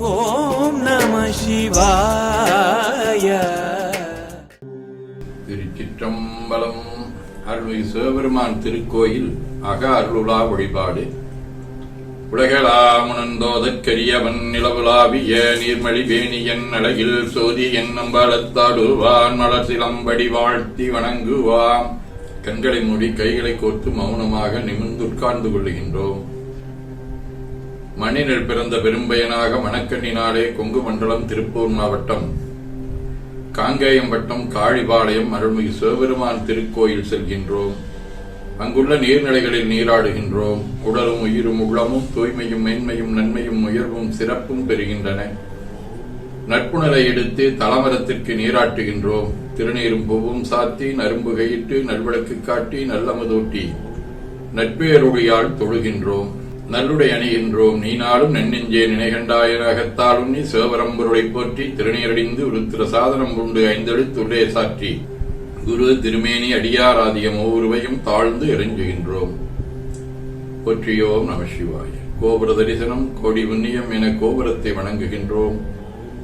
ஓம் நம சிவாய. திருச்சிற்றம்பலம் அருள்மிகு சிவபெருமான் திருக்கோயில் அக அருளுலா வழிபாடு. உலகளாமுனந்தோதற்கரியவன் நிலவுலாவிய நீர்மழி வேணியன் அழகில் சோதி என் நம்பலத்தாடுவான் மலர் சிலம்படி வாழ்த்தி வணங்குவாம். கண்களை மூடி கைகளை கோர்த்து மௌனமாக நிமிர்ந்து உட்கார்ந்து கொள்ளுகின்றோம். மண்ணினில் பிறந்த பெரும்பயனாக மணக்கண்ணினாலே கொங்கு மண்டலம் திருப்பூர் மாவட்டம். காங்கேயம்பட்டம் காழிபாளையம் அருள்மிகு சிவபெருமான் திருக்கோயில் செல்கின்றோம். அங்குள்ள நீர்நிலைகளில் நீராடுகின்றோம். உடலும் உயிரும் உள்ளமும் தூய்மையும் மேன்மையும் நன்மையும் உயர்வும் சிறப்பும் பெறுகின்றன. நட்புணரை எடுத்து தலமரத்திற்கு நீராட்டுகின்றோம். திருநீரும் பூவும் சாத்தி நரும்பு கையிட்டு நல்விளக்கு காட்டி நல்லமதூட்டி நட்பேருளியால் தொழுகின்றோம். நல்லுடை அணிகின்றோம் நீ நாளும் நென்னெஞ்சே நினைகண்டாய அகத்தாலும் நீ சிவபரம்பொருளை போற்றி திருநீரடிந்து உருத்திர சாதனம் கொண்டு ஐந்தெழுத்துள்ளே சாற்றி. குரு திருமேனி அடியாராதியம் ஒவ்வொருவையும் தாழ்ந்து இறைஞ்சுகின்றோம் போற்றியோம் நம சிவாய. கோபுர தரிசனம் கோடி புண்ணியம் என கோபுரத்தை வணங்குகின்றோம்.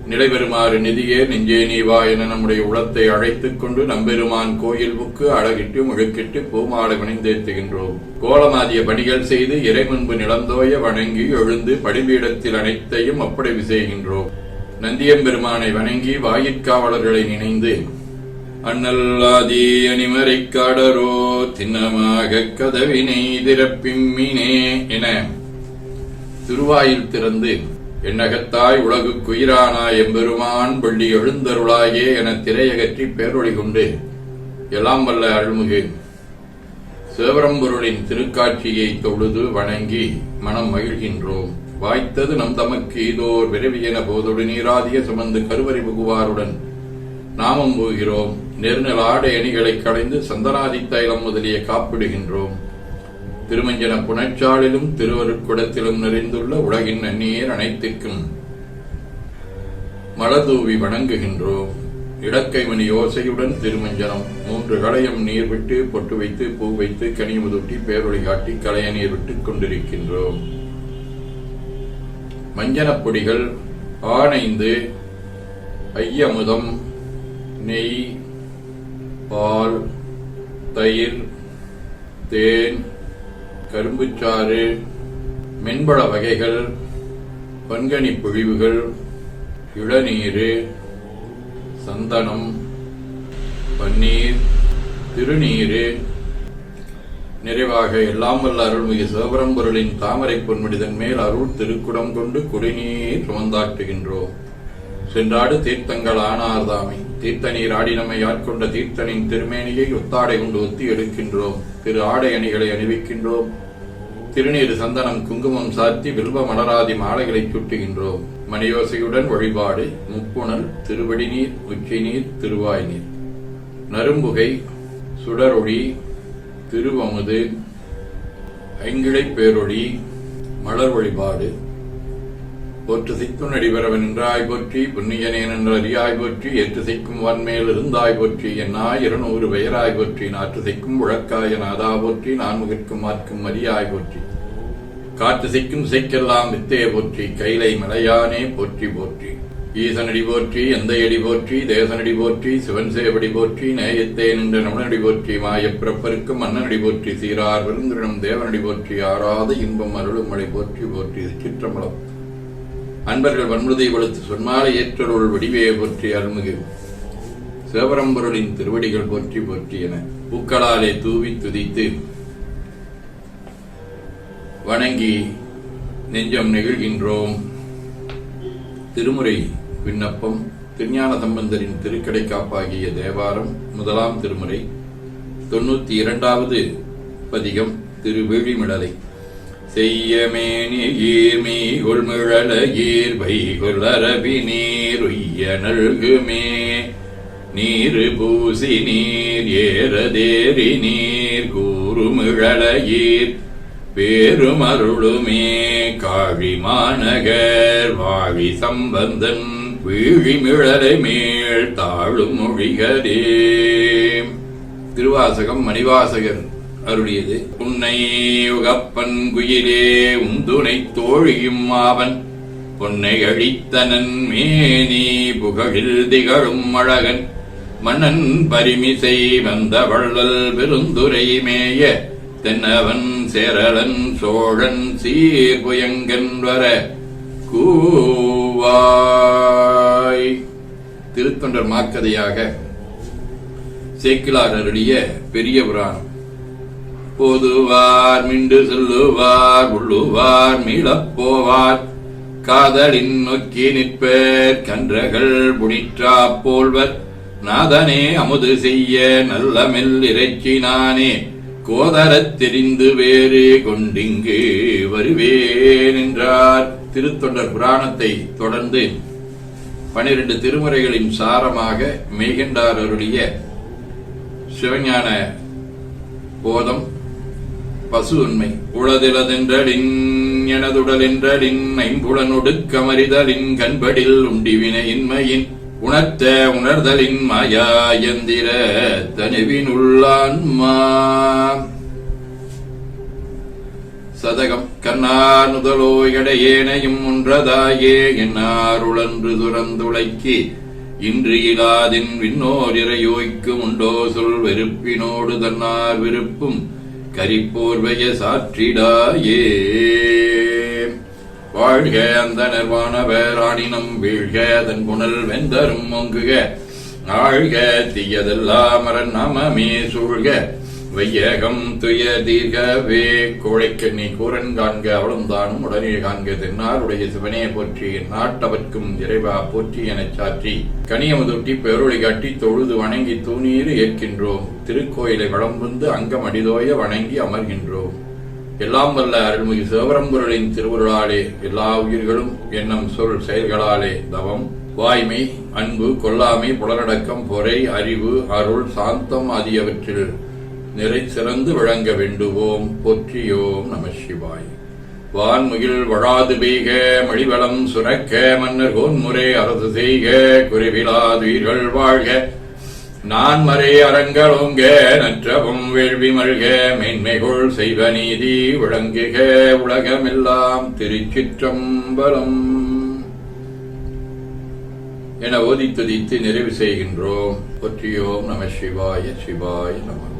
நிலைபெறுமாறு நிதியே நெஞ்சே நீவா என நம்முடைய உளத்தை அழைத்துக் கொண்டு நம்பெருமான் கோயில் புக்கு அழகிட்டு முழுக்கிட்டு பூமாலை வணிந்தேத்துகின்றோம் கோலமாதிய பணிகள் செய்து இறைமுன்பு நிலந்தோய வணங்கி எழுந்து படிபீடத்தில் அனைத்தையும் அப்படி செய்கின்றோம். நந்தியம்பெருமானை வணங்கி வாயிற்காவலர்களை நினைந்து அண்ணல்லாதி அணிமறை காடரோ திண்ணமாக கதவினை திறப்பிம்மினே என திருவாயில் திறந்து எண்ணகத்தாய் உலகுக்குயிரானாய் எம்பெருமான் பள்ளி எழுந்தருளாயே என திரையகற்றி பேரொழி கொண்டு. எல்லாம் வல்ல அருள்மிகு. சிவபரம்பொருளின் திருக்காட்சியை தொழுது வணங்கி மனம் மகிழ்கின்றோம். வாய்த்தது நம் தமக்கு இதோர் விரைவியன போதொடு நீராதிய சுமந்து கருவறை புகுவாருடன் நாமம் போகிறோம். நெருநல் ஆடை அணிகளை களைந்து சந்தனாதி தைலம் முதலிய காப்பிடுகின்றோம். திருமஞ்சன புனச்சாலிலும் திருவருட்குடத்திலும் நிறைந்துள்ள உலகின் நன்னீர் அனைத்திற்கும் மலதூவி வணங்குகின்றோம். இடக்கைமணி யோசையுடன் திருமஞ்சனம். மூன்று களையம் நீர் விட்டு பொட்டு வைத்து பூ வைத்து கனிமுதுட்டி பேரொழி காட்டி களைய நீர் விட்டுக் கொண்டிருக்கின்றோம். மஞ்சனப் பொடிகள் ஆனைந்து ஐயமுதம் நெய் பால் தயிர் தேன் கரும்புச்சாறு மென்பழ வகைகள் பன்கனி பொழிவுகள் இளநீர் சந்தனம் பன்னீர் திருநீர். நிறைவாக எல்லாம் வல்ல அருள்மிகு சிவபரம்பொருளின் தாமரை பொன்முடிதன் மேல் அருள் திருக்குடம் கொண்டு குடிநீர் சுமந்தாட்டுகின்றோம் சென்றாடு தீர்த்தங்கள் ஆனார்தாமே. தீர்த்த நீர் ஆடினமை ஆட்கொண்ட தீர்த்தனின் திருமேனியை ஒத்தாடை கொண்டு ஒத்தி எடுக்கின்றோம். திரு ஆடை அணிகளை அணிவிக்கின்றோம். திருநீர் சந்தனம் குங்குமம் சாத்தி வில்வ மலராதி மாலைகளை சுட்டுகின்றோம். மணியோசையுடன் வழிபாடு முப்புணல் திருவடி நீர் உச்சி நீர் திருவாய் நீர் நரும்புகை சுடரொளி திருவமுது ஐங்கிழை பேரொழி மலர் வழிபாடு போற்று சிக்கும் நடிபரவன் என்றாய் போற்றி புண்ணியனேன் என்று அறியாய் போற்றி ஏற்று சிக்கும் வன்மேல் இருந்தாய் போற்றி என்னாய் இருநூறு பெயராய் போற்றி நாற்று சிக்கும் உழக்காய நாதா போற்றி நான்முகிற்கும் மாற்கும் அறியாய் போற்றி. காற்று சிக்கும் சிக்கெல்லாம் வித்தே போற்றி கைலை மலையானே போற்றி போற்றி. ஈசனடி போற்றி எந்தையடி போற்றி தேசனடி போற்றி சிவன் சேவடி போற்றி நேயத்தே நின்ற நமனடி போற்றி மாயப்பிறப்பருக்கும் மன்னனடி போற்றி சீரார் விருந்தினம் தேவனடி போற்றி ஆறாத இன்பம் அருளும் மழை போற்றி போற்றி சிற்றம்பலம். அன்பர்கள் வன்முதை வலுத்து சொன்மாலை ஏற்றருள் வடிவே போற்றி அருள்மிகு சிவபரம்பொருளின் திருவடிகள் போற்றி போற்றி என பூக்களாலே தூவி துதித்து வணங்கி நெஞ்சம் நெகிழ்கின்றோம். திருமுறை விண்ணப்பம் திருஞான சம்பந்தரின் திருக்கடை காப்பாகிய தேவாரம் முதலாம் திருமுறை. தொண்ணூத்தி இரண்டாவது பதிகம் திருவேழிமிடலை செய்யமேனியீர் மீகொள்மிழல ஈர் வைகொள்ளரபி நீர் உய்ய நல்குமே. நீரு பூசி நீர் ஏறதேறி நீர் கூறுமிழலையீர் பேருமருளுமே காழி மாநகர் வாழி சம்பந்தன் வீழிமிழலை மேல் தாழும் மொழிகரே திருவாசகம் மணிவாசகன் அருளியது. உன்னை உகப்பன் குயிலே உந்துனை தோழியும் ஆவன். பொன்னை அழித்தனன் மேனி புகழில் திகழும் அழகன். மன்னன் பரிமிசை வந்த வள்ளல் பெருந்துரை மேய. தென்னவன் சேரலன் சோழன் சீர்புயங்கன் வர. கூவாய். திருத்தொண்டர் மாக்கதையாக சேக்கிலார் அருளிய பெரிய புராணம் போதுவார் மிண்டு சொல்லுவார் உள்ளுவார் மீளப் போவார் காதலின் நோக்கி நிற்பர் கன்றகள் புனிற்றா போல்வர். நாதனே அமுது செய்ய நல்ல மெல் இறைச்சினானே. கோதரத் தெரிந்து வேறு கொண்டிங்கு வருவேன் என்றார் திருத்தொண்டர் புராணத்தை தொடர்ந்து பனிரெண்டு திருமுறைகளின் சாரமாக மெய்கண்டார் அருளிய சிவஞான போதம் பசு உண்மை உளதிலதென்றலின் எனதுடலென்றலின் ஐம்புலனொடுக்கமறிதலின் கண்படில் உண்டிவினை இன்மையின் உணர்த்த உணர்தலின் மாயா எந்திர தனிவினுள்ளான்மா. சதகம் கண்ணார் நுதலோ எடையேனையும் ஒன்றதாயே என்னாருளன்று துறந்துளைக்கு இன்று இலாதின் விண்ணோர் இறையோய்க்கு உண்டோ சொல் வெறுப்பினோடு தன்னார் விருப்பும் கரிப்போர்வைய சாற்றிடாயே. வாழ்க அந்த நிர்வாண ஆணினம் வீழ்க அதன் புனல் வெந்தரும் மொங்குக ஆழ்க தீயதெல்லாம் அரண் நமமே சூழ்க. வையகம் துய தீர்கவே கோழைக்கண்ணி கூரன் காண்க அவளும் தானும் உடனே காண்க தென்னாருடைய சிவனே போற்றி நாட்டவர்க்கும் இறைவா போற்றி எனச் சாற்றி. கனியமுதொட்டி பெருளை காட்டி தொழுது வணங்கி தூணீர் ஏற்கின்றோம். திருக்கோயிலை வளம் வந்து அங்கம் அடிதோய வணங்கி அமர்கின்றோம். எல்லாம் வல்ல அருள்மிகு சிவபரம்பொருளின் திருவுருளாலே எல்லா உயிர்களும் எண்ணம் சொல் செயல்களாலே தவம் வாய்மை அன்பு கொல்லாமை புலனடக்கம் பொறை அறிவு அருள் சாந்தம் ஆகியவற்றில் நிறை சிறந்து விளங்க வேண்டுவோம். போற்றியோம் நம சிவாய். வான்முகில் வழாது பெய்க மழிவளம் சுரக்க மன்னர் கோன்முறை அரசு செய்க குறைவிலாதுயிர்கள் வாழ்க. நான் மறை அறங்களோங்க நற்றவும் வேள்வி மல்க மேன்மைகொள் செய்வ நீதி விளங்குக உலகமெல்லாம் திருச்சிற்றம்பலம். என ஓதி துதித்து நிறைவு செய்கின்றோம். போற்றியோம் நம சிவாய சிவாய நம.